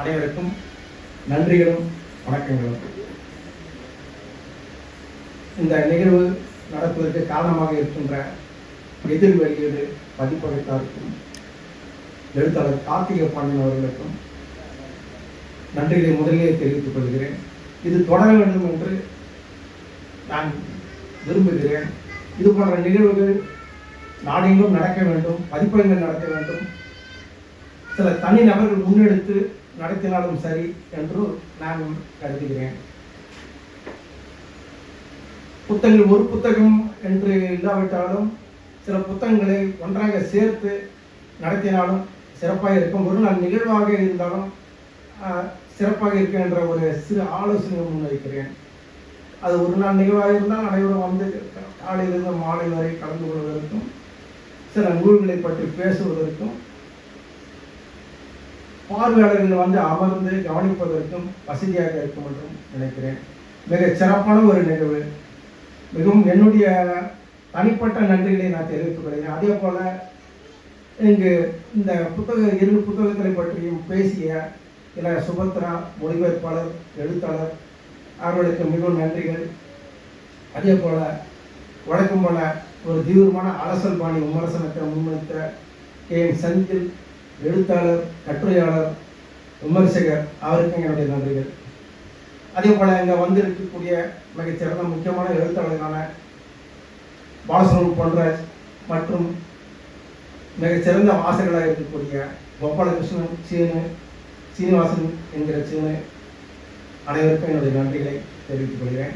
அனைவருக்கும் நன்றிகளும் வணக்கங்களும். இந்த நிகழ்வு நடப்பதற்கு காரணமாக இருக்கின்ற எதிர் வெளியீடு பதிப்பகத்தாருக்கும் எழுத்தாளர் கார்த்திகை பாண்டியன் அவர்களுக்கும் நன்றிகளை முதலிலே தெரிவித்துக் கொள்கிறேன். இது தொடர வேண்டும் என்று நான் விரும்புகிறேன். இது போன்ற நிகழ்வுகள் நாடெங்கும் நடக்க வேண்டும் பதிப்பகங்கள் நடக்க வேண்டும். சில தனி நபர்கள் முன்னெடுத்து நடத்தினாலும் சரி என்று நான் கருதுகிறேன். புத்தகங்கள் ஒரு புத்தகம் என்று இல்லாவிட்டாலும் சில புத்தகங்களை ஒன்றாக சேர்த்து நடத்தினாலும் சிறப்பாக இருக்கும். ஒரு நாள் நிகழ்வாக இருந்தாலும் சிறப்பாக இருக்கும் என்ற ஒரு சிறு ஆலோசனை முன்வைக்கிறேன். அது ஒரு நாள் நிகழ்வாக இருந்தால் அனைவரும் வந்து காலையிலிருந்து மாலை வரை கலந்து கொள்வதற்கும் சில நூல்களை பற்றி பேசுவதற்கும் பார்வையாளர்கள் வந்து அமர்ந்து கவனிப்பதற்கும் வசதியாக இருக்கும் என்றும் நினைக்கிறேன். மிக சிறப்பான ஒரு நிகழ்வு. மிகவும் என்னுடைய தனிப்பட்ட நன்றிகளை நான் தெரிவித்துக் கொள்கிறேன் அதே போல் இங்கு இந்த புத்தக இரு புத்தகங்களை பற்றியும் பேசிய இல சுபத்ரா மொழிபெயர்ப்பாளர் எழுத்தாளர் அவர்களுக்கு மிகவும் நன்றிகள். அதே போல் வழக்கம் போல ஒரு தீவிரமான அரசல் பாணி விமர்சனத்தை முன்வைத்த கே எம் செந்தில் எழுத்தாளர் கட்டுரையாளர் விமர்சகர் அவருக்கும் என்னுடைய நன்றிகள். அதே போல் இங்கே வந்திருக்கக்கூடிய மிகச்சிறந்த முக்கியமான எழுத்தாளர்களான பாலசுரம் பொன்ராஜ் மற்றும் மிகச்சிறந்த வாசகர்களாக இருக்கக்கூடிய கோபாலகிருஷ்ணன் சீனு சீனிவாசன் என்கிற சீனு அனைவருக்கும் என்னுடைய நன்றிகளை தெரிவித்துக் கொள்கிறேன்.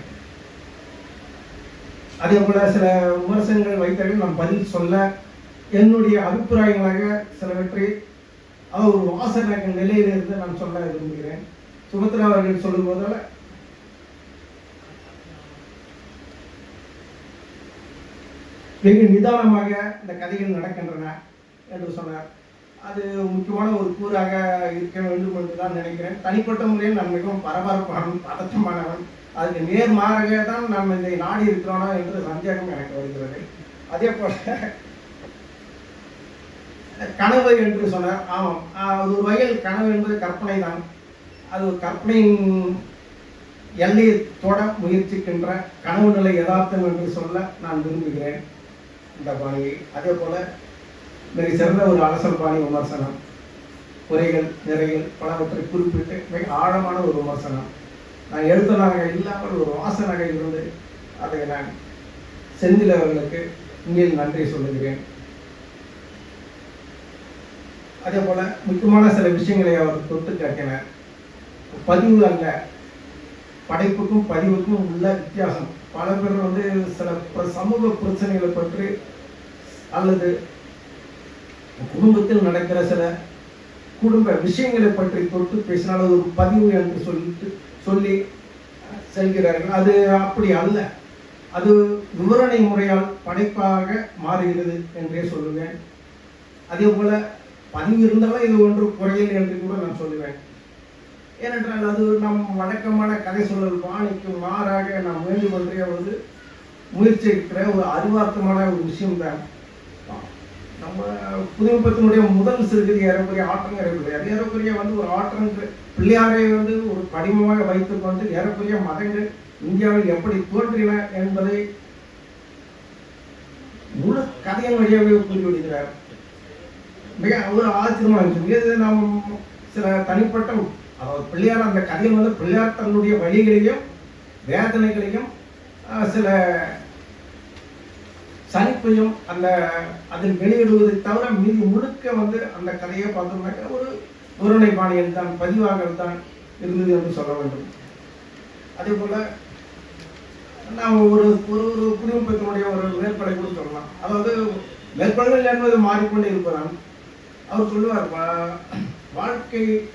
அதே போல் சில விமர்சனங்கள் வைத்தவர்கள் நான் பதில் சொல்ல என்னுடைய அபிப்பிராயங்களாக சிலவற்றை அவர் ஒரு வாசர் நிலையில் இருந்து நான் சொல்ல விரும்புகிறேன். சுபத்ரா அவர்கள் சொல்லும் போதால வெகு நிதானமாக இந்த கதைகள் நடக்கின்றன என்று சொன்னார். அது முக்கியமான ஒரு கூறாக இருக்க வேண்டும் என்று தான் நினைக்கிறேன். தனிப்பட்ட முறையில் நான் மிகவும் பரபரப்பானவன் பதற்றமானவன் அதுக்கு நேர்மாறாக தான் நாம் இதை நாடி இருக்கிறோனா என்று சந்தேகம் எனக்கு வருகிறது. அதே போல கனவு என்று சொன்னார் ஆமாம். அது ஒரு வகையில் கனவு என்பது கற்பனை தான் அது ஒரு கற்பனையின் எல்லையை தொட முயற்சிக்கின்ற கனவு நிலை யதார்த்தம் என்று சொல்ல நான் விரும்புகிறேன் இந்த பாணியை. அதே போல் மிக சிறந்த ஒரு அலசல் பாணி விமர்சனம். குறைகள் நிறைகள் பலவற்றை குறிப்பிட்டு மிக ஆழமான ஒரு விமர்சனம். நான் எழுத்தனாக இல்லாமல் ஒரு வாசனாக இருந்து அதை நான் செந்தில் அவர்களுக்கு உண்மையில் நன்றி சொல்லுகிறேன். அதே போல் முக்கியமான சில விஷயங்களை அவர் தொட்டு காட்டினார். பதிவு அல்ல படைப்புக்கும் பதிவுக்கும் உள்ள வித்தியாசம். பல பேர் வந்து சில சமூக பிரச்சனைகளை பற்றி அல்லது குடும்பத்தில் நடக்கிற சில குடும்ப விஷயங்களை பற்றி தொட்டு பேசினால் அது ஒரு பதிவு என்று சொல்லிட்டு சொல்லி செல்கிறார்கள். அது அப்படி அல்ல. அது விவரணை முறையால் படைப்பாக மாறுகிறது என்றே சொல்லுவேன். அதே போல பதிவு இருந்தாலும் இது ஒன்று குறையல் என்று கூட நான் சொல்லுவேன். ஏனென்றால் அது நம் வழக்கமான கதை சொல்லல் பாணிக்கு மாறாக நாம் வேண்டும் என்றே வந்து முயற்சிக்கிற ஒரு அறிவார்த்தமான ஒரு விஷயம்தான். நம்ம புதுமைப்பத்தினுடைய முதல் சிறுகதை ஏறக்குறைய ஏறக்குரிய அது ஏறக்குறைய வந்து ஒரு ஆற்றங்க பிள்ளையாரை வந்து ஒரு படிமமாக வைத்துக்கொண்டு ஏறக்குறைய மதங்கள் இந்தியாவில் எப்படி தோன்றின என்பதை முழு கதையின் வழியாகவே விடுகிறார் மிக ஒரு ஆச்சரியமாக இருந்துச்சு. இது நாம் சில தனிப்பட்ட அதாவது பிள்ளையார் அந்த கதையில் வந்து பிள்ளையார் தன்னுடைய வழிகளையும் வேதனைகளையும் சில சனிப்பையும் அந்த அதில் வெளியிடுவதை தவிர மீதி முழுக்க வந்து அந்த கதையை பார்த்தோம்னாக்க ஒரு உருணை பாணியில் தான் பதிவாகல் தான் இருந்தது என்று சொல்ல வேண்டும். அதே போல் நாம் ஒரு ஒரு ஒரு குடும்பத்தினுடைய ஒரு மேற்படை கூட சொல்லலாம். அதாவது மேற்படைகள் என்பது மாறிக்கொண்டே இருப்பதான் அவர் சொல்லுவார் வா- வாழ்க்கை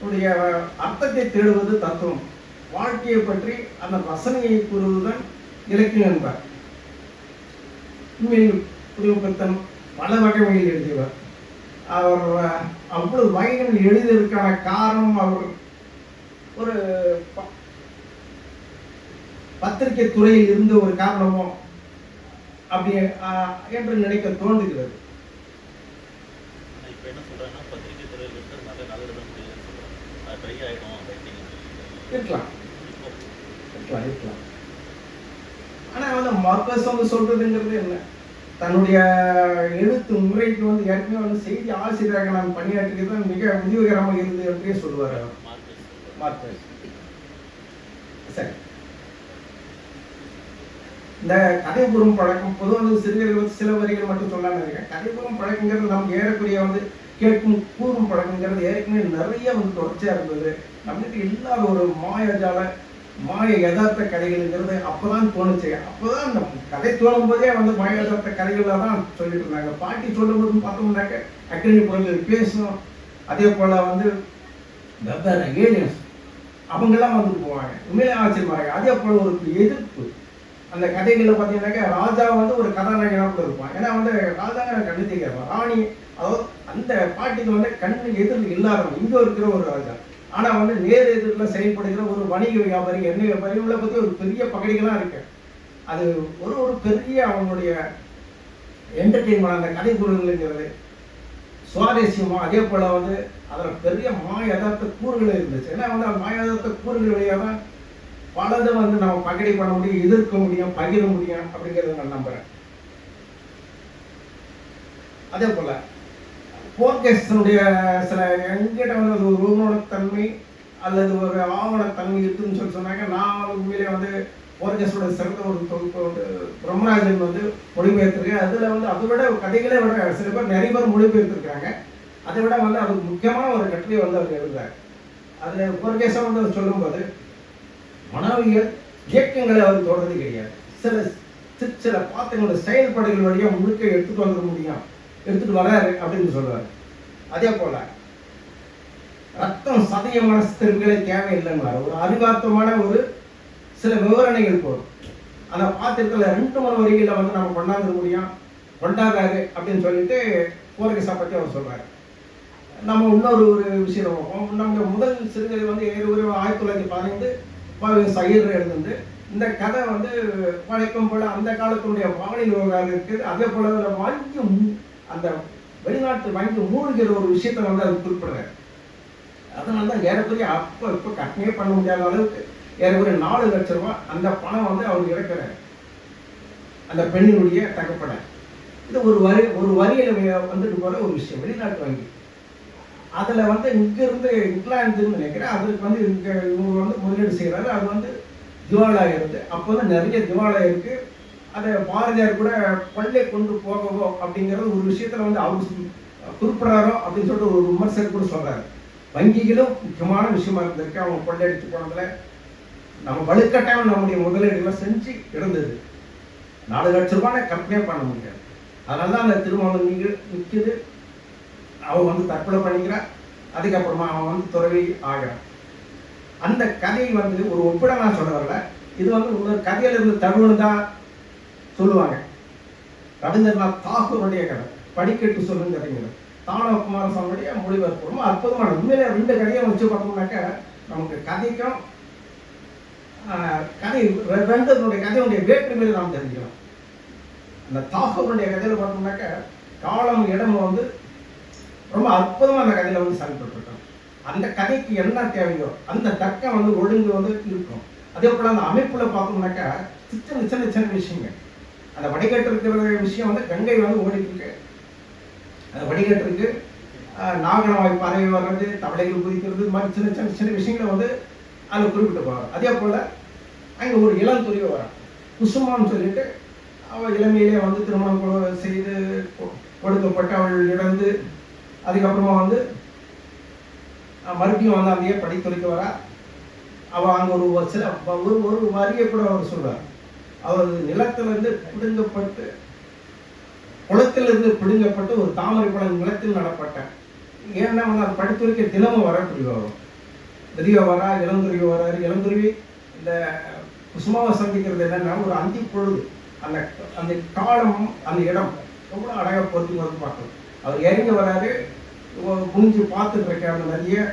உடைய அர்த்தத்தை தேடுவது தத்துவம். வாழ்க்கையை பற்றி அந்த ரசனையை கூறுவதுதான் இலக்கியம் என்பார். உண்மையில் புதுமைப்பத்தன் பல வகைகளில் எழுதியவர். அவர் அவ்வளவு வகைகள் எழுதியதற்கான காரணம் அவர் ஒரு பத்திரிகை துறையில் இருந்த ஒரு காரணமோ அப்படி என்று நினைக்க தோன்றுகிறது. இப்ப என்ன சொல்றாங்கன்னா பத்திரிகை துறையில இருந்து நல்ல நல்ல சொல்றாங்க? அது ட்ரை ஆகிடும் ரைட்டிங் இருக்கலாம். இருக்கலாம் இருக்கலாம். ஆனா வந்து மார்க்கஸ் வந்து சொல்றதுங்கிறது என்ன? தன்னுடைய எழுத்து முறைக்கு வந்து ஏற்கனவே வந்து செய்தி ஆசிரியராக நான் பணியாற்றியது மிக உதவிகரமாக இருந்தது என்றே சொல்லுவார் மார்க்கஸ். சரி. இந்த கதைபுறம் பழக்கம் பொதுவாக வந்து சிறுவர்கள் வந்து சில வரிகள் மட்டும் சொல்லாம இருக்கேன் கதைபுறம் பழக்கங்கிறது நமக்கு ஏறக்குறைய வந்து கேட்கும் கூறும் பழக்கங்கிறது ஏற்கனவே நிறைய வந்து தொடர்ச்சியா இருந்தது. நம்மகிட்ட இல்லாத ஒரு மாயஜால மாய யதார்த்த கதைகள்ங்கிறது அப்பதான் தோணுச்சு. அப்பதான் அந்த கதை தோணும் போதே வந்து மாய யதார்த்த கதைகள்ல தான் சொல்லிட்டு இருந்தாங்க. பாட்டி சொல்லும் போது பார்த்தோம்னாக்க அக்னி குரல்கள் பேசும் அதே போல வந்து வெவ்வேறு ஏலியன்ஸ் அவங்கெல்லாம் வந்துட்டு போவாங்க. உண்மையிலே ஆச்சரியமா இருக்கு. அதே போல ஒரு எதிர்ப்பு. அந்த கதைகளில் பார்த்தீங்கன்னாக்கா ராஜா வந்து ஒரு கதாநாயகனாக கூட இருப்பான். ஏன்னா வந்து ராஜாங்க கண்ணு தெரியாதான் ராணி அதாவது அந்த பாட்டிக்கு வந்து கண்ணு எதிர் இல்லாதவன். இங்கே இருக்கிற ஒரு ராஜா. ஆனா வந்து நேர் எதிரில் செயல்படுகிற ஒரு வணிக வியாபாரி எண்ணெய் வியாபாரி இவங்களை பத்தி ஒரு பெரிய பகடிகளாக இருக்கு. அது ஒரு ஒரு பெரிய அவனுடைய என்டர்டெயின்மெண்ட் அந்த கதை குரல்ங்கிறது சுவாரஸ்யமா அதே போல வந்து அதில் பெரிய மாயதார்த்த கூறுகள் இருந்துச்சு. ஏன்னா வந்து அந்த கூறுகள் வழியாக தான் பலதை வந்து நம்ம பகிடி பண்ண முடியும் எதிர்க்க முடியும் பகிர முடியும் அப்படிங்கிறத நான் நம்புறேன். அதே போல போர்கேசனுடைய சில எங்கிட்ட வந்து அது ஒரு உருவத்தன்மை அல்லது ஒரு ஆவணத்தன்மை இருக்குதுன்னு சொல்லி சொன்னாங்க. நான் உண்மையிலே வந்து போர்கேஸோட சிறந்த ஒரு தொகுப்பு வந்து பிரம்மராஜன் வந்து மொழிபெயர்த்திருக்கேன் அதில் வந்து அதை விட கதைகளை விட சில பேர் நிறைய பேர் மொழிபெயர்த்திருக்காங்க. அதை விட வந்து அது முக்கியமான ஒரு கட்டுரை வந்து அவர் எழுதுறாரு. அதில் போர்கேஸாக வந்து அவர் சொல்லும்போது மனவியல் இயக்கங்களை அவர் தொடர்றது கிடையாது. சில சில பாத்திரங்களோட செயல்பாடுகள் வழியாக முழுக்க எடுத்துட்டு வந்துட முடியும். எடுத்துட்டு வராரு அப்படின்னு சொல்றாரு. அதே போல ரத்தம் சதய திருப்திகளே தேவையில்லைங்கிறார் ஒரு அறிவார்த்தமான ஒரு சில விவரணைகள் போதும். அந்த பாத்திரத்தில் ரெண்டு மூணு வரிகளில் வந்து நம்ம கொண்டாந்து முடியும். கொண்டாடுறாரு அப்படின்னு சொல்லிட்டு போர்கேசா பத்தி அவர் சொல்றாரு. நம்ம இன்னொரு ஒரு விஷயம் பார்ப்போம் நம்ம முதல் சிறுகதை வந்து ஏறு ஒரு ஆயிரத்தி தொள்ளாயிரத்தி பதினைந்து சையர் எழுந்து இந்த கதை வந்து வழக்கம் போல அந்த காலத்தினுடைய வானிலை விவகாரம் இருக்குது. அதே போல அதில் வங்கி மூ- அந்த வெளிநாட்டு வாங்கி மூழ்கிற ஒரு விஷயத்தை வந்து அது குறிப்பிடுறாரு. அதனால தான் ஏறக்குறைய அப்போ இப்போ கட்டணமே பண்ண முடியாத அளவுக்கு ஏறக்குறைய நாலு லட்ச ரூபா அந்த பணம் வந்து அவர் இறக்குறாரு அந்த பெண்ணினுடைய தகப்பட இது ஒரு வரி ஒரு வரியில வந்துட்டு போகிற ஒரு விஷயம். வெளிநாட்டு வங்கி. அதில் வந்து இங்கேருந்து இங்கிலாந்துன்னு நினைக்கிறேன். அதுக்கு வந்து இங்கே இவங்க வந்து முதலீடு செய்கிறாரு அது வந்து திவாலாயிருது அப்போ வந்து நிறைய திவாலாயிருக்கு. அதை பாரதியார் கூட கொள்ளை கொண்டு போகவோ அப்படிங்கிறது ஒரு விஷயத்தில் வந்து அவர் குறிப்பிட்றாரோ அப்படின்னு சொல்லிட்டு ஒரு விமர்சகர் கூட சொல்கிறார் வங்கிகளும் முக்கியமான விஷயமா இருந்திருக்கு. அவங்க கொள்ளையடித்து போனதில் நம்ம வலுக்கட்டாயம் நம்முடைய முதலீடுகளை செஞ்சு இருந்தது நாலு லட்ச ரூபாய் கம்மியாக பண்ண முடியாது. அதனால தான் அந்த திருமணம் நீங்கள் நிற்குது அவன் வந்து தற்கொலை பண்ணிக்கிறான். அதுக்கப்புறமா அவன் வந்து துறவி ஆகிறான். அந்த கதை வந்து ஒரு ஒப்பிட நான் சொல்ல வரல. இது வந்து ஒரு கதையில இருந்து தழுவுன்னு தான் சொல்லுவாங்க. ரவீந்திரநாத் தாகூருடைய கதை. படிக்கட்டு சொல்லும் கதைங்கிறது தானவ குமாரசாமியுடைய மொழிபெயர்ப்பு ரொம்ப அற்புதமான உண்மையிலே ரெண்டு கதையை வச்சு பார்த்தோம்னாக்க நமக்கு கதைக்கும் ஆஹ், கதை ரெ- ரெண்டுனுடைய கதையுடைய வேற்றுமையை நாம் தெரிஞ்சுக்கலாம் அந்த தாகூருடைய கதையில பார்த்தோம்னாக்க காலம் இடம் வந்து ரொம்ப அற்புதமாக அந்த கதையில வந்து செயல்பட்டுருக்கோம் அந்த கதைக்கு என்ன தேவையோ அந்த தர்க்கம் வந்து ஒழுங்கு வந்து இருக்கும். அதே போல அந்த அமைப்புல பார்த்தோம்னாக்கா சின்ன சின்ன சின்ன விஷயங்கள். அந்த வடிகட்டு இருக்கிற விஷயம் வந்து கங்கை வந்து ஓடிட்டு இருக்கு அந்த வடிகட்டு இருக்கு நாகனவாய் பறவை வர்றது தவளைகள் குதிக்கிறது இது மாதிரி சின்ன சின்ன சின்ன விஷயங்களை வந்து அதில் குறிப்பிட்டு போவார் அதே போல அங்கே ஒரு இளம் துறையோ வரான். குசுமான்னு சொல்லிட்டு அவள் இளமையிலே வந்து திருமணம் செய்து கொடுக்கப்பட்டு அவள் இழந்து அதுக்கப்புறமா வந்து மறுபடியும் வந்து அங்கேயே படித்துறைக்கு வரா. அவள் அங்கே ஒரு சில ஒரு ஒரு வரியை கூட அவர் சொல்வார் அவர் நிலத்திலிருந்து பிடுங்கப்பட்டு குளத்திலிருந்து பிடுங்கப்பட்டு ஒரு தாமரை பழம் நிலத்தில் நடப்பட்ட ஏன்னா வந்து அது படித்துறைக்கு தினமும் வரக்கூடிய வரும் பெரிய வரா இளந்துருவி வராரு இளந்துருவி இந்த குசுமாவை சந்திக்கிறது என்னன்னா ஒரு அந்தி பொழுது அந்த அந்த காலம் அந்த இடம் ரொம்ப அழகாக பொருத்தி பொருத்தி பார்க்கணும். அவர் இறங்கி வராரு. குனிஞ்சு பார்த்துட்டு இருக்க அந்த நதியை.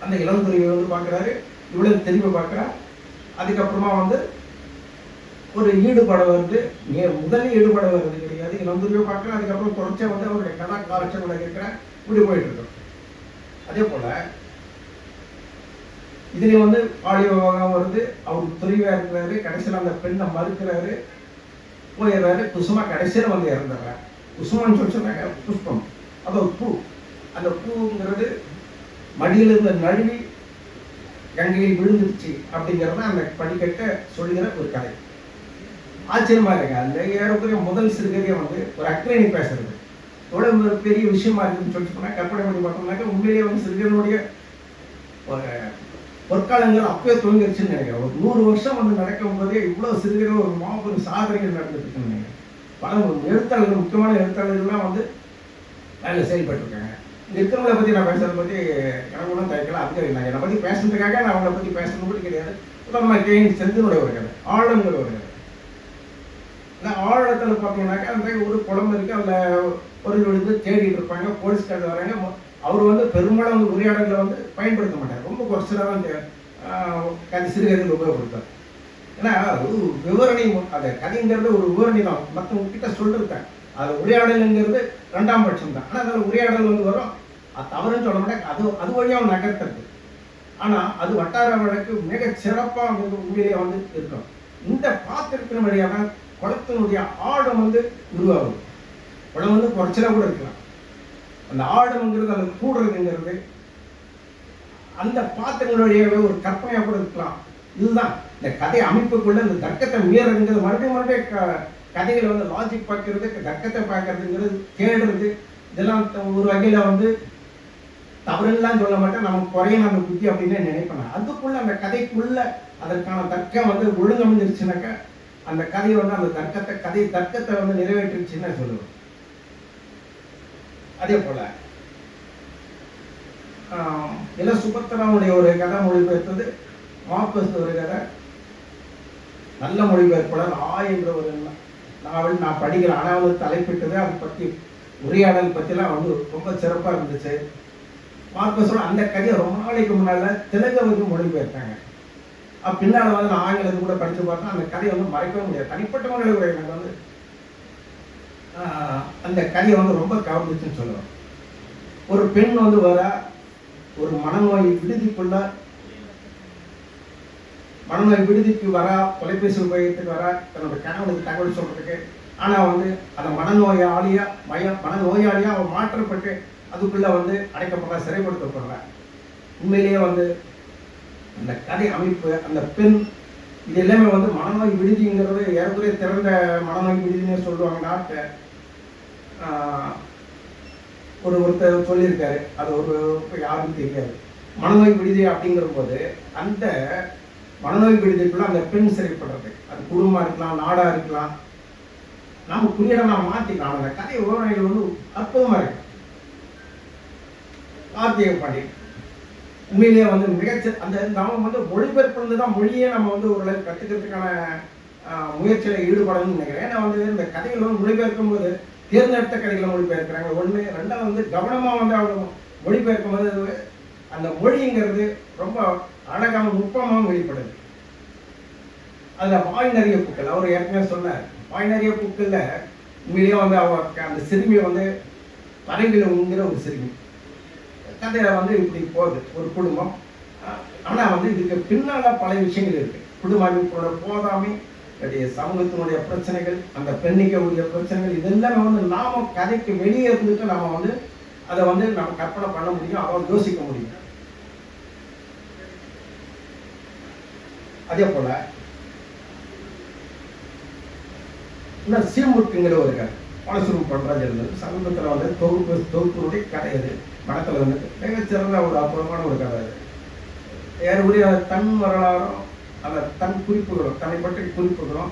அந்த இளந்துருவி வந்து பார்க்குறாரு. இவ்வளவு திரும்பி பார்க்குறா அதுக்கப்புறமா வந்து ஒரு ஈடுபாடு வருது. ஏ- முதல்ல ஈடுபாடு வருது கிடையாது. இளந்துருவியை பார்க்குறேன் அதுக்கப்புறம் தொடர்ச்சியாக வந்து அவருடைய கதா காலட்சங்களை இருக்கிற இப்படி போயிட்டு இருக்கோம். அதே போல் இதுலேயும் வந்து பாலிய விவகாரம் வருது. அவர் துறைவாக இருக்கிறாரு கடைசியில் அந்த பெண்ணை மறுக்கிறாரு. போயிடுறாரு. குசுமா கடைசியில் வந்து இறந்துடுறாரு. குசுமான்னு சொல்லி சொன்னாங்க புஷ்பம். அது ஒரு பூ. அந்த பூங்கிறது மடியிலிருந்து நழுவி கங்கையில் விழுந்துருச்சு அப்படிங்கிறத அந்த படிக்கட்டை சொல்லுகிற ஒரு கதை. ஆச்சரியமா இருக்கு அந்த ஏறக்குறைய முதல் சிறுகதையை வந்து ஒரு அக்ரணி பேசுறது. எவ்வளவு ஒரு பெரிய விஷயமா இருக்குன்னு சொல்லிட்டு போனால் கற்பனை பண்ணி பார்த்தோம்னாக்க உண்மையிலேயே வந்து சிறுகனுடைய ஒரு பொற்காலங்கள் அப்பயே துவங்கிருச்சுன்னு நினைக்கிறேன். ஒரு நூறு வருஷம் வந்து நடக்கும் போதே இவ்வளவு சிறுகதை ஒரு மாபெரும் சாதனைகள் நடந்துட்டு இருக்குன்னு நினைக்கிறேன். பல எழுத்தாளர்கள் முக்கியமான எழுத்தாளர்கள்லாம் வந்து வேலை செயல்பட்டுருக்காங்க. இந்த இருக்கிறவங்களை பத்தி நான் பேசுறதை பற்றி எனக்கு ஒன்றும் தயக்கலாம் அதுக்கு இல்லை. என்னை பத்தி பேசுறதுக்காக நான் அவங்கள பத்தி பேசணும் கூட கிடையாது. உதாரணமாக கேஎன் செந்தினுடைய ஒரு கதை ஆழங்கிற ஒரு கதை இந்த ஆழத்தில் பார்த்தீங்கன்னாக்கா அந்த ஒரு குளம் இருக்கு அதுல ஒரு விழுந்து தேடிட்டு இருப்பாங்க போலீஸ்காரர் வராங்க. அவர் வந்து பெரும்பாலும் வந்து உரையாடல்களை வந்து பயன்படுத்த மாட்டார். ரொம்ப குறைச்சலாக அந்த ஆஹ், கதை சிறுகதைகள் உபயோகப்படுத்தார் ஏன்னா ஒரு விவரணை அந்த கதைங்கிறது ஒரு விவரணை தான். மற்றவங்க கிட்ட சொல்லிருக்கேன். அது உரையாடலுங்கிறது ரெண்டாம் பட்சம் தான் ஆனால் அதில் உரையாடல் வந்து வரும். அது தவறுன்னு சொல்ல மாட்டேன். அது அது வழியாக நகர்த்தது ஆனால் அது வட்டார வழக்கு மிக சிறப்பாக வந்து உண்மையிலே வந்து இருக்கும் இந்த பாத்திரத்தின் வழியாக தான் குளத்தினுடைய ஆழம் வந்து உருவாகும். குளம் வந்து குறைச்சலாக கூட இருக்கலாம். அந்த ஆழம்ங்கிறது அந்த கூடுறதுங்கிறது அந்த பாத்திரங்கள் வழியாகவே ஒரு கற்பனையாக கூட இருக்கலாம். இதுதான். இந்த கதை அமைப்புக்குள்ள இந்த தர்க்கத்தை மீறதுங்கிறது மறுபடியும் மறுபடியும் க- கதைகளை வந்து லாஜிக் பார்க்கறது தர்க்கத்தை பார்க்கறதுங்கிறது தேடுறது இதெல்லாம் ஒரு வகையில வந்து தவறுலாம் சொல்ல மாட்டேன். நம்ம குறையும் அந்த புத்தி அப்படின்னு நினைப்பேன் அதுக்குள்ள அந்த கதைக்குள்ள அதற்கான தர்க்கம் வந்து ஒழுங்கமைஞ்சிருச்சுனாக்கா அந்த கதையை வந்து அந்த தர்க்கத்தை கதை தர்க்கத்தை வந்து நிறைவேற்றுச்சுன்னு சொல்லுவோம் அதே போல ஆஹ், இள சுபத்திராவுடைய ஒரு கதை மொழிபெயர்த்தது. மாப்பஸ் ஒரு கதை. நல்ல மொழிபெயர்ப்பாளர் ஆ என்ற ஒரு நாவல் நான் படிக்கிறேன். ஆனால் வந்து தலைப்பிட்டது அதை பற்றி உரையாடல் பற்றிலாம் வந்து ரொம்ப சிறப்பாக இருந்துச்சு. மார்க்கஸோட அந்த கதையை ரொம்ப நாளைக்கு முன்னால் தெலுங்குக்கு மொழிபெயர்த்தாங்க. பின்னால் பின்னால வந்து நான் ஆங்கிலத்தை கூட படித்து பார்த்தா அந்த கதையை வந்து மறைக்கவே முடியாது. தனிப்பட்ட முறையில் கூட எனக்கு வந்து அந்த கதையை வந்து ரொம்ப கவர்ந்துச்சுன்னு சொல்லுவேன். ஒரு பெண் வந்து வர ஒரு மனநோய் விடுதிக்குள்ள மனநோய் விடுதிக்கு வரா தொலைபேசி உபயோகத்துக்கு வரா தன்னோட கணவனுக்கு தகவல் சொல்றதுக்கு. ஆனா வந்து அந்த மனநோயாளியா மய மனநோயாளியா அவன் மாற்றப்பட்டு அதுக்குள்ள வந்து அடைக்கப்படுற சிறைப்படுத்தப்படுறா. உண்மையிலேயே வந்து அந்த கதை அமைப்பு அந்த பெண் இது எல்லாமே வந்து மனநோய் விடுதிங்கிறது ஏறக்குறைய திறந்த மனநோய் விடுதின்னு சொல்லுவாங்க நாட்டை ஒரு ஒருத்தர் சொல்லியிருக்காரு. அது ஒரு யாருக்கும் தெரியாது. மனநோய் விடுதி அப்படிங்கிற போது அந்த மனநோய் விடுதிக்குள்ள அந்த பெண் சிறைப்படுறது. அது குடும்பம் இருக்கலாம் நாடா இருக்கலாம். நாம புரியல நாம் மாத்திக்கலாம் அந்த கதை விவரணைகள் வந்து அற்புதமா இருக்கு. கார்த்திகை பாண்டியன் உண்மையிலேயே வந்து மிகச்ச அந்த நாம வந்து மொழிபெயர்ப்பு தான் மொழியே நம்ம வந்து ஒரு கற்றுக்கிறதுக்கான முயற்சியில் ஈடுபடணும்னு நினைக்கிறேன். ஏன்னா வந்து இந்த கதைகள் வந்து மொழிபெயர்க்கும் போது தேர்ந்தெடுத்த கதைகளை மொழிபெயர்க்கிறாங்க. ஒன்று ரெண்டாவது வந்து கவனமாக வந்து அவங்க மொழிபெயர்க்கும் போது அந்த மொழிங்கிறது ரொம்ப அழகாகவும் நுட்பமாகவும் வெளிப்படுது. அதில் வாய் நிறைய பூக்கள் அவர் ஏற்கனவே சொன்னார் வாய் நிறைய பூக்களில் உண்மையிலேயே வந்து அவர் அந்த சிறுமியை வந்து பரங்கிலங்கிற ஒரு சிறுமி. கதையில் வந்து இப்படி போகுது ஒரு குடும்பம். ஆனால் வந்து இதுக்கு பின்னால் பல விஷயங்கள் இருக்குது குடும்ப அமைப்போட போதாமை இடைய சமூகத்தினுடைய பிரச்சனைகள் அந்த பெண்ணிக்கக்கூடிய பிரச்சனைகள் இதெல்லாம் வந்து நாம் கதைக்கு வெளியே இருந்துட்டு நாம் வந்து அதை வந்து நம்ம கற்பனை பண்ண முடியும் அவர் யோசிக்க முடியும். அதே போல இன்னும் சீமுத்துங்கிற ஒரு கதை பழசுரும் பண்றாஜ் இருந்தது சமீபத்தில் வந்து தொகுப்பு தொகுப்பினுடைய கதை அது படத்தில் வந்து மிகச்சிறந்த ஒரு அற்புதமான ஒரு கதை அது ஏறக்குறைய தன் வரலாறும் அந்த தன் குறிப்புகளும் தன்னை பற்றி குறிப்புகளும்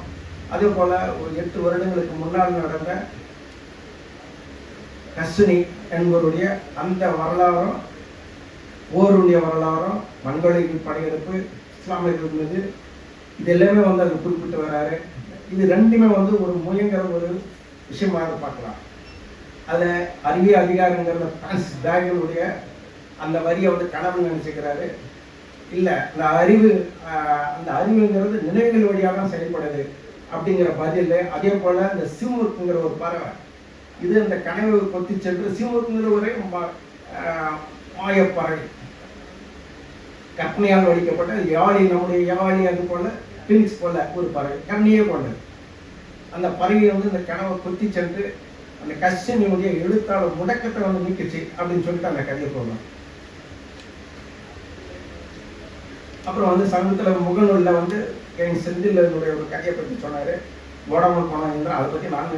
அதே போல ஒரு எட்டு வருடங்களுக்கு முன்னால் நடந்த கசினி என்பவருடைய அந்த வரலாறும் ஓருடைய வரலாறும் மங்கோலிய படையெடுப்பு இஸ்லாமியர்கள் மீது இது எல்லாமே வந்து அங்கே குறிப்பிட்டு வராரு. இது ரெண்டுமே வந்து ஒரு முயங்கிற ஒரு விஷயமாக பார்க்கலாம். அதை அறிவிய அதிகாரங்கிற பிரான்ஸ் பேகனுடைய அந்த வரியை வந்து கணவன் நினைச்சுக்கிறாரு. இல்லை அந்த அறிவு அந்த அறிவுங்கிறது நினைவுகள் வழியாக தான் செயல்படுது அப்படிங்கிற பதில் அதே போல் இந்த சிம்முக்குங்கிற ஒரு பறவை. இது அந்த கனவு கொத்தி சென்று சிம்முக்குங்கிற ஒரே மாயப்பறவை. கற்பனையால் வடிக்கப்பட்ட யாழி நம்முடைய யாழி அது போல பினிக்ஸ் போல ஒரு பறவை கண்ணியே கொண்டது அந்த பறவை வந்து இந்த கனவை குத்தி சென்று அந்த கஷ்டனுடைய எழுத்தாளர் முடக்கத்தை வந்து நீக்கிச்சு அப்படின்னு சொல்லிட்டு அந்த கதையை போடலாம் அப்புறம் வந்து சமீபத்தில் முகநூலில் வந்து என் செந்திலனுடைய ஒரு கதையை பற்றி சொன்னார். ஓடாமல் போனாங்க என்று அதை பற்றி நான்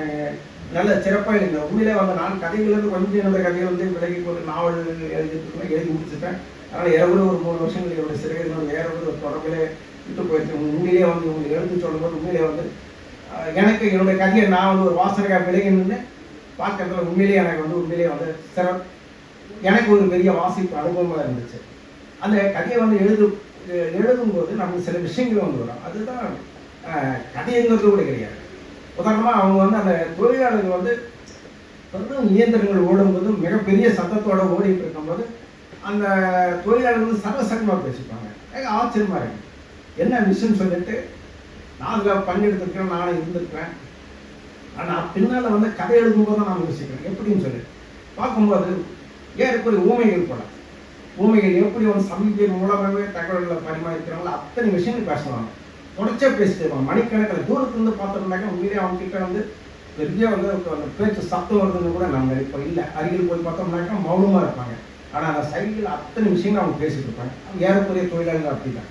நல்ல சிறப்பாக இருந்தேன் உண்மையிலே வந்து நான் கதைகளிலிருந்து கொஞ்சம் என்னுடைய கதையை வந்து விலகி போட்டு நாவல் எழுதிட்டு எழுதி முடிச்சுட்டேன். அதனால் ஏறக்குறைய ஒரு மூணு வருஷங்கள் என்னுடைய சிறையில் ஏறக்குறைய ஒரு தொடர்பிலே விட்டு போயிடுச்சு. உண்மையிலேயே வந்து உங்களுக்கு எழுந்து சொல்லும்போது உண்மையிலே வந்து எனக்கு என்னுடைய கதையை நான் வந்து ஒரு வாசனையாக விலகி நின்று பார்க்கறதுல உண்மையிலேயே எனக்கு வந்து உண்மையிலேயே வந்து சிற எனக்கு ஒரு பெரிய வாசிப்பு அனுபவமாக இருந்துச்சு. அந்த கதையை வந்து எழுது எழுதும்போது நமக்கு சில விஷயங்கள் வந்து வரும். அதுதான் கதைங்கிறது கூட கிடையாது. உதாரணமாக அவங்க வந்து அந்த தொழிலாளர்கள் வந்து பெரும் இயந்திரங்கள் ஓடும்போது மிகப்பெரிய சத்தத்தோடு ஓடிட்டு இருக்கும்போது அந்த தொழிலாளர்கள் வந்து சர்வசகமாக பேசிப்பாங்க. எனக்கு ஆச்சரியமாக இருக்கு. என்ன விஷயம் சொல்லிட்டு நான் அதில் பங்கெடுத்துருக்கேன் நானும் இருந்திருக்கிறேன். ஆனால் பின்னால் வந்து கதை எழுதும்போது தான் நான் யோசிக்கிறேன் எப்படின்னு சொல்லி. பார்க்கும்போது ஏறக்குறைய ஊமைகள் கூட ஊமைகள் எப்படி வந்து சமீபத்தின் மூலமாகவே தகவல்களை பரிமாறிக்கிறாங்களோ அத்தனை விஷயங்கள் பேசுவாங்க தொடர்ச்சியாக பேசிட்டு இருப்பாங்க. மணிக்கணக்கில் தூரத்துலேருந்து பார்த்தோம்னாக்கா உண்மையிலே அவங்ககிட்ட வந்து பெரிய வந்து அந்த பேச்சு சத்தம் வருதுன்னு கூட நம்ம இப்போ இல்லை. அருகில் போய் பார்த்தோம்னாக்கா மௌனமாக இருப்பாங்க. ஆனால் அந்த சைக்கிள் அத்தனை விஷயங்கள் அவங்க பேசிட்டு இருப்பாங்க. அவங்க ஏறக்குறைய தொழிலாளர்கள் அப்படி தான்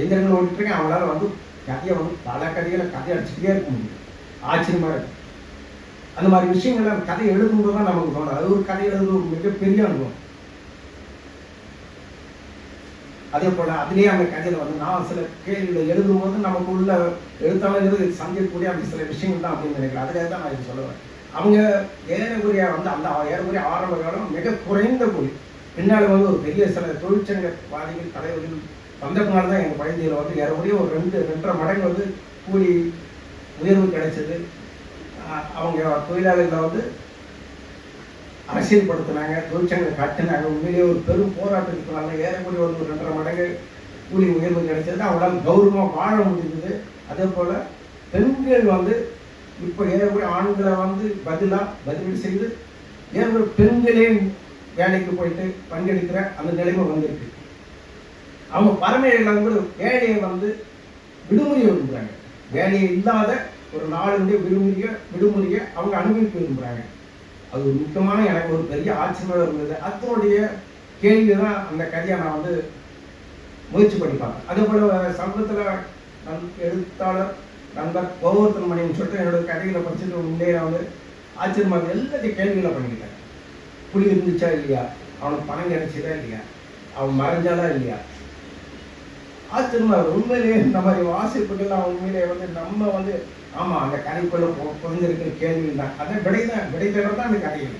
எந்திரங்கள் ஓடிட்டு இருக்கேன் அவங்களால வந்து கதையை வந்து பல கதைகளை கதை அடிச்சுக்கிட்டே இருக்க முடியும். ஆச்சரியமா இருக்கும். அந்த மாதிரி விஷயங்கள் அந்த கதை எழுதும்போது தான் நமக்கு தோணும். அது ஒரு கதை எழுதுறது ஒரு மிகப்பெரிய அனுபவம். அதே போல அதுலயே அந்த கதையில வந்து நான் சில கேள்விகளை எழுதும்போது நமக்கு உள்ள எழுத்தாளர்கள் சந்திக்கக்கூடிய அந்த சில விஷயங்கள் தான் அப்படின்னு நினைக்கிறேன். அதுக்காக தான் நான் இது சொல்லுவேன் அவங்க ஏறக்குறைய வந்து அந்த ஏறக்குறைய ஆரம்ப காலம் மிக குறைந்த கூலி பின்னால் வந்து ஒரு பெரிய சில தொழிற்சங்கவாதிகள் தலைவர்கள் வந்ததுனால தான் எங்கள் பகுதியில் வந்து ஏறக்குறைய ஒரு ரெண்டு ரெண்டரை மடங்கு வந்து கூலி உயர்வு கிடைச்சது. அவங்க தொழிலாளர்களை வந்து அரசியல்படுத்தினாங்க தொழிற்சங்கம் கட்டினாங்க. உண்மையிலேயே ஒரு பெரும் போராட்டத்துக்குனால ஏறக்குறைய ஒரு ரெண்டரை மடங்கு கூலி உயர்வு கிடைச்சது. அவங்களால கௌரவமாக வாழ முடிஞ்சது. அதே போல் பெண்கள் வந்து இப்போ ஏறக்குறைய ஆண்களை வந்து பதிலாக பதிலீடு செய்து ஏறக்குறைய பெண்களே வேலைக்கு போயிட்டு பங்கெடுக்கிற அந்த நிலைமை வந்திருக்கு. அவங்க பரமையில கூட வேலையை வந்து விடுமுறையை விரும்புகிறாங்க வேலையை இல்லாத ஒரு நாளுடைய விடுமுறைய விடுமுறையை அவங்க அனுபவிக்க விரும்புகிறாங்க அது ஒரு முக்கியமான எனக்கு ஒரு பெரிய ஆச்சரியமாக இருந்தது. அதனுடைய கேள்வி தான் அந்த கதையை நான் வந்து முயற்சி படிப்பாங்க அதே போல் சமூகத்தில் நம் எழுத்தாளர் நண்பர் கோவர்த்தன் மணின்னு சொல்லிட்டு என்னோட கதைகளை படிச்சுட்டு உண்மையிலே வந்து ஆச்சரியமாக எல்லாத்தையும் கேள்விகளை பண்ணிக்கிட்டேன். புலி இருந்துச்சா இல்லையா? அவனுக்கு பணம் கிடைச்சதா இல்லையா? அவன் மறைஞ்சாலா இல்லையா? ஆச்சரியமா உண்மையிலே உண்மையிலேயே இந்த மாதிரி வாசிப்புகள்லாம் உண்மையிலே வந்து நம்ம வந்து ஆமா அந்த கதைக்குள்ள பொ- புரிஞ்சிருக்கிற கேள்வி தான். அதை விடை தான் விடை தேடுறது தான் அந்த கதைகள்.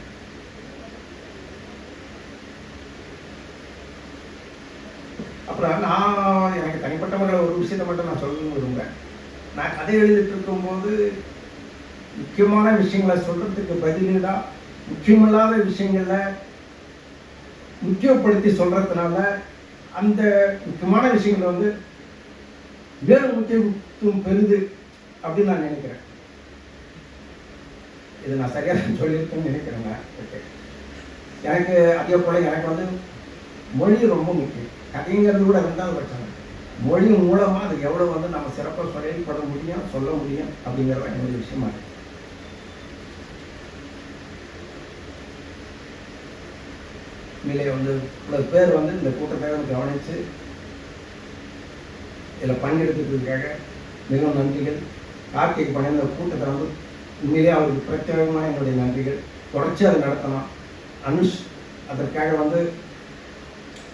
அப்புறம் நான் எனக்கு தனிப்பட்ட முறையில் ஒரு விஷயத்தை மட்டும் நான் சொல்லணும்னு விரும்புகிறேன் நான் கதை எழுதிட்டு இருக்கும்போது முக்கியமான விஷயங்களை சொல்றதுக்கு பதிலீடாக முக்கியமில்லாத விஷயங்கள முக்கியப்படுத்தி சொல்றதுனால அந்த முக்கியமான விஷயங்களை வந்து வேறு முக்கியத்துவம் பெறுது அப்படின்னு நான் நினைக்கிறேன். இது நான் சரியாக சொல்லியிருக்கேன்னு நினைக்கிறேங்க. ஓகே எனக்கு அதே போல் எனக்கு வந்து மொழி ரொம்ப முக்கியம். கதைங்கிறது கூட ரெண்டாவது பட்சம் மொழி மூலமா அது எவ்வளவு வந்து நம்ம சிறப்பாக செயல்பட முடியும் சொல்ல முடியும் அப்படிங்கிறது என்னுடைய விஷயமா இருக்கு. உண்மையிலே வந்து இவ்வளவு பேர் வந்து இந்த கூட்டத்தை வந்து இதில் பங்கெடுத்துக்கிறதுக்காக மிகவும் நன்றிகள். கார்த்திக் பண்ண இந்த கூட்டத்தை வந்து உண்மையிலே அவருக்கு பிரத்யேகமான என்னுடைய நன்றிகள். தொடர்ச்சி அதை நடத்தலாம். அனுஷ் அதற்காக வந்து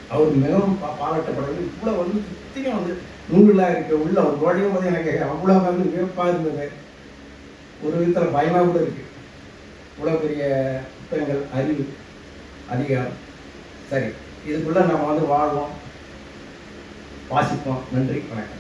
அவர் மிகவும் பா- பாராட்டப்படுறது இவ்வளோ வந்து சுத்தியும் வந்து நூலாக இருக்க. உள்ள அவர் வழியும் போது எனக்கு அவ்வளோ வந்து வியப்பாக இருந்தது. ஒரு விதத்தில் பயமாக கூட இருக்குது இவ்வளோ பெரிய புத்தகங்கள் அறிவு அதிகாரம். சரி இதுக்குள்ள நம்ம வந்து வாழ்வோம். வாசிப்போம். நன்றி வணக்கம்.